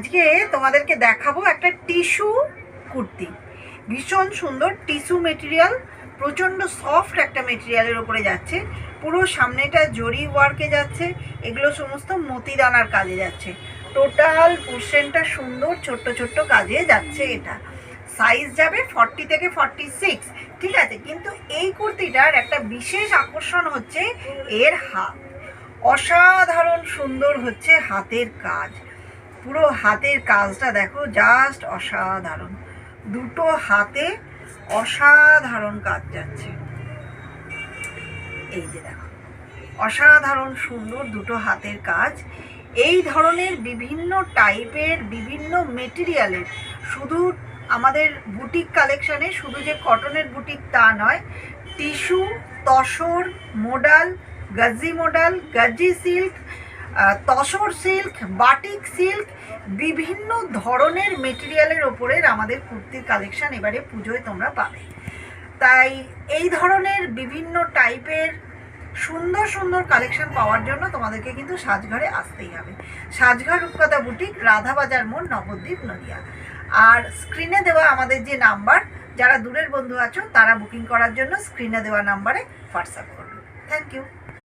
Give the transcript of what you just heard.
আজকে তোমাদেরকে দেখাবো একটা টিস্যু কুর্তি। ভীষণ সুন্দর টিস্যু মেটেরিয়াল, প্রচণ্ড সফট একটা মেটেরিয়ালের উপরে যাচ্ছে। পুরো সামনেটা জরি ওয়ার্কে যাচ্ছে, এগুলো সমস্ত মতিদানার কাজে যাচ্ছে। টোটাল পোর্শনটা সুন্দর, ছোট্ট ছোট্ট কাজে যাচ্ছে এটা। সাইজ যাবে ফর্টি থেকে ফর্টি সিক্স, ঠিক আছে? কিন্তু এই কুর্তিটার একটা বিশেষ আকর্ষণ হচ্ছে এর হাত। অসাধারণ সুন্দর হচ্ছে হাতের কাজ। পুরো হাতের কাজটা দেখো জাস্ট অসাধারণ। দুটো হাতে অসাধারণ কাজ যাচ্ছে। এই যে দেখো, অসাধারণ সুন্দর দুটো হাতের কাজ। এই ধরনের বিভিন্ন টাইপের, বিভিন্ন মেটেরিয়ালের শুধু আমাদের বুটিক কালেকশানে শুধু যে কটনের বুটিক তা নয় tissue tussar modal gaji modal gaji silk tussar silk, batik silk, বিভিন্ন ধরনের মেটেরিয়ালের ওপরের আমাদের কুর্তির কালেকশান এবারে পুজোয় তোমরা পাবে। তাই এই ধরনের বিভিন্ন টাইপের সুন্দর সুন্দর কালেকশন পাওয়ার জন্য তোমাদেরকে কিন্তু সাজঘরে আসতেই হবে। সাজঘর রূপকথা বুটিক রাধাবাজার মোড়, নবদ্বীপ, নদিয়া। আর স্ক্রিনে দেওয়া আমাদের যে নাম্বার যারা দূরের বন্ধু আছো, তারা বুকিং করার জন্য স্ক্রিনে দেওয়া নাম্বারে হোয়াটসঅ্যাপ করবে। Thank you